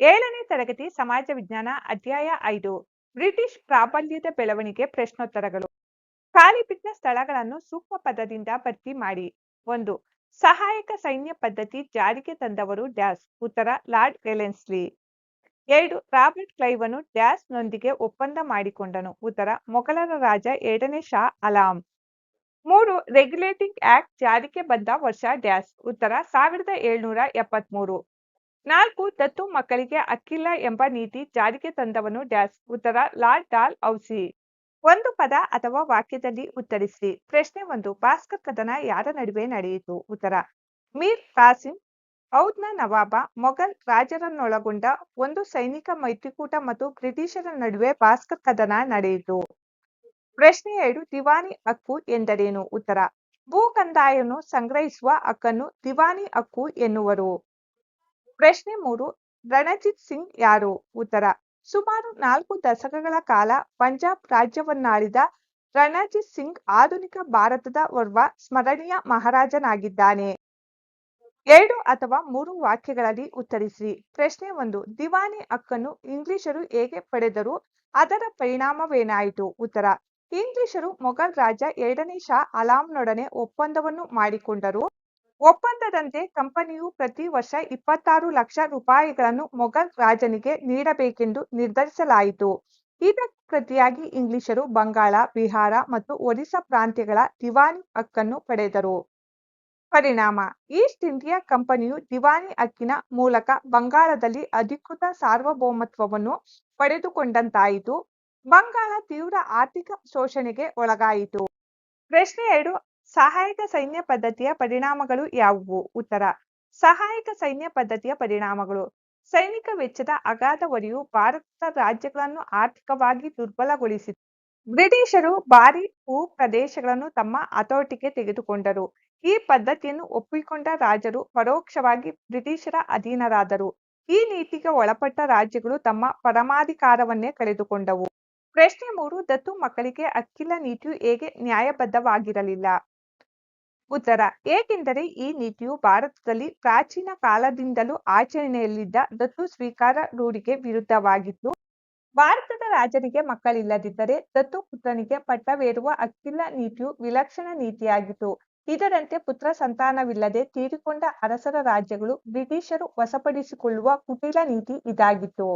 ಏಳನೇ ತರಗತಿ ಸಮಾಜ ವಿಜ್ಞಾನ ಅಧ್ಯಾಯ ಐದು, ಬ್ರಿಟಿಷ್ ಪ್ರಾಬಲ್ಯದ ಬೆಳವಣಿಗೆ ಪ್ರಶ್ನೋತ್ತರಗಳು. ಖಾಲಿ ಬಿದ್ದ ಸ್ಥಳಗಳನ್ನು ಸೂಕ್ಷ್ಮ ಪದದಿಂದ ಭರ್ತಿ ಮಾಡಿ. ಒಂದು, ಸಹಾಯಕ ಸೈನ್ಯ ಪದ್ಧತಿ ಜಾರಿಗೆ ತಂದವರು ಡ್ಯಾಸ್, ಉತ್ತರ ಲಾರ್ಡ್ ವೆಲೆನ್ಸ್ಲಿ. ಎರಡು, ರಾಬರ್ಟ್ ಕ್ಲೈವನು ಡ್ಯಾಸ್ ನೊಂದಿಗೆ ಒಪ್ಪಂದ ಮಾಡಿಕೊಂಡನು, ಉತ್ತರ ಮೊಘಲರ ರಾಜ ಎರಡನೇ ಶಾ ಅಲಾಂ ಮೂರು, ರೆಗ್ಯುಲೇಟಿಂಗ್ ಆಕ್ಟ್ ಜಾರಿಗೆ ಬಂದ ವರ್ಷ ಡ್ಯಾಸ್, ಉತ್ತರ ಸಾವಿರದ ಏಳ್ನೂರ ಎಪ್ಪತ್ಮೂರು. ನಾಲ್ಕು, ದತ್ತು ಮಕ್ಕಳಿಗೆ ಅಕ್ಕಿಲ್ಲ ಎಂಬ ನೀತಿ ಜಾರಿಗೆ ತಂದವನು ಡ್ಯಾಸ್. ಉತ್ತರ, ಲಾಲ್ ಡಾಲ್ ಔಸಿ. ಒಂದು ಪದ ಅಥವಾ ವಾಕ್ಯದಲ್ಲಿ ಉತ್ತರಿಸಿ. ಪ್ರಶ್ನೆ ಒಂದು, ಭಾಸ್ಕರ್ ಕದನ ಯಾರ ನಡುವೆ ನಡೆಯಿತು? ಉತ್ತರ, ಮೀರ್ ಕಾಸಿಂ, ಔದ್ನ ನವಾಬ, ಮೊಘಲ್ ರಾಜರನ್ನೊಳಗೊಂಡ ಒಂದು ಸೈನಿಕ ಮೈತ್ರಿಕೂಟ ಮತ್ತು ಬ್ರಿಟಿಷರ ನಡುವೆ ಭಾಸ್ಕರ್ ಕದನ ನಡೆಯಿತು. ಪ್ರಶ್ನೆ ಎರಡು, ದಿವಾನಿ ಹಕ್ಕು ಎಂದರೇನು? ಉತ್ತರ ಭೂ ಕಂದಾಯವನ್ನು ಸಂಗ್ರಹಿಸುವ ಹಕ್ಕನ್ನು ದಿವಾನಿ ಹಕ್ಕು ಎನ್ನುವರು. ಪ್ರಶ್ನೆ ಮೂರು, ರಣಜಿತ್ ಸಿಂಗ್ ಯಾರು? ಉತ್ತರ, ಸುಮಾರು ನಾಲ್ಕು ದಶಕಗಳ ಕಾಲ ಪಂಜಾಬ್ ರಾಜ್ಯವನ್ನಾಳಿದ ರಣಜಿತ್ ಸಿಂಗ್ ಆಧುನಿಕ ಭಾರತದ ಓರ್ವ ಸ್ಮರಣೀಯ ಮಹಾರಾಜನಾಗಿದ್ದಾನೆ. ಎರಡು ಅಥವಾ ಮೂರು ವಾಕ್ಯಗಳಲ್ಲಿ ಉತ್ತರಿಸಿ. ಪ್ರಶ್ನೆ ಒಂದು, ದಿವಾನಿ ಹಕ್ಕನ್ನು ಇಂಗ್ಲಿಷರು ಹೇಗೆ ಪಡೆದರು? ಅದರ ಪರಿಣಾಮವೇನಾಯಿತು? ಉತ್ತರ, ಇಂಗ್ಲಿಷರು ಮೊಘಲ್ ರಾಜ ಎರಡನೇ ಶಾ ಅಲಾಂನೊಡನೆ ಒಪ್ಪಂದವನ್ನು ಮಾಡಿಕೊಂಡರು. ಒಪ್ಪಂದದಂತೆ ಕಂಪನಿಯು ಪ್ರತಿ ವರ್ಷ ಇಪ್ಪತ್ತಾರು ಲಕ್ಷ ರೂಪಾಯಿಗಳನ್ನು ಮೊಘಲ್ ರಾಜನಿಗೆ ನೀಡಬೇಕೆಂದು ನಿರ್ಧರಿಸಲಾಯಿತು. ಇದಕ್ಕೆ ಪ್ರತಿಯಾಗಿ ಇಂಗ್ಲಿಷರು ಬಂಗಾಳ, ಬಿಹಾರ ಮತ್ತು ಒರಿಸ್ಸಾ ಪ್ರಾಂತ್ಯಗಳ ದಿವಾನಿ ಹಕ್ಕನ್ನು ಪಡೆದರು. ಪರಿಣಾಮ, ಈಸ್ಟ್ ಇಂಡಿಯಾ ಕಂಪನಿಯು ದಿವಾನಿ ಹಕ್ಕಿನ ಮೂಲಕ ಬಂಗಾಳದಲ್ಲಿ ಅಧಿಕೃತ ಸಾರ್ವಭೌಮತ್ವವನ್ನು ಪಡೆದುಕೊಂಡಂತಾಯಿತು. ಬಂಗಾಳ ತೀವ್ರ ಆರ್ಥಿಕ ಶೋಷಣೆಗೆ ಒಳಗಾಯಿತು. ಪ್ರಶ್ನೆ ಎರಡು ಸಹಾಯಕ ಸೈನ್ಯ ಪದ್ಧತಿಯ ಪರಿಣಾಮಗಳು ಯಾವುವು? ಉತ್ತರ, ಸಹಾಯಕ ಸೈನ್ಯ ಪದ್ಧತಿಯ ಪರಿಣಾಮಗಳು. ಸೈನಿಕ ವೆಚ್ಚದ ಅಗಾಧ ಹೊರೆಯು ಭಾರತದ ರಾಜ್ಯಗಳನ್ನು ಆರ್ಥಿಕವಾಗಿ ದುರ್ಬಲಗೊಳಿಸಿತು. ಬ್ರಿಟಿಷರು ಭಾರಿ ಭೂ ಪ್ರದೇಶಗಳನ್ನು ತಮ್ಮ ಹತೋಟಿಗೆ ತೆಗೆದುಕೊಂಡರು. ಈ ಪದ್ಧತಿಯನ್ನು ಒಪ್ಪಿಕೊಂಡ ರಾಜರು ಪರೋಕ್ಷವಾಗಿ ಬ್ರಿಟಿಷರ ಅಧೀನರಾದರು. ಈ ನೀತಿಗೆ ಒಳಪಟ್ಟ ರಾಜ್ಯಗಳು ತಮ್ಮ ಪರಮಾಧಿಕಾರವನ್ನೇ ಕಳೆದುಕೊಂಡವು. ಪ್ರಶ್ನೆ ಮೂರು, ದತ್ತು ಮಕ್ಕಳಿಗೆ ಅಕ್ಕಿಲ ನೀತಿಯು ಹೇಗೆ ನ್ಯಾಯಬದ್ಧವಾಗಿರಲಿಲ್ಲ? ಉತ್ತರ. ಏಕೆಂದರೆ ಈ ನೀತಿಯು ಭಾರತದಲ್ಲಿ ಪ್ರಾಚೀನ ಕಾಲದಿಂದಲೂ ಆಚರಣೆಯಲ್ಲಿದ್ದ ದತ್ತು ಸ್ವೀಕಾರ ರೂಢಿಗೆ ವಿರುದ್ಧವಾಗಿತ್ತು. ಭಾರತದ ರಾಜನಿಗೆ ಮಕ್ಕಳಿಲ್ಲದಿದ್ದರೆ ದತ್ತು ಪುತ್ರನಿಗೆ ಪಟ್ಟವೇರುವ ಅಖಿಲ ನೀತಿಯು ವಿಲಕ್ಷಣ ನೀತಿಯಾಗಿತ್ತು. ಇದರಂತೆ ಪುತ್ರ ಸಂತಾನವಿಲ್ಲದೆ ತೀರಿಕೊಂಡ ಅರಸರ ರಾಜ್ಯಗಳು ಬ್ರಿಟಿಷರು ವಶಪಡಿಸಿಕೊಳ್ಳುವ ಕುಟಿಲ ನೀತಿ ಇದಾಗಿತ್ತು.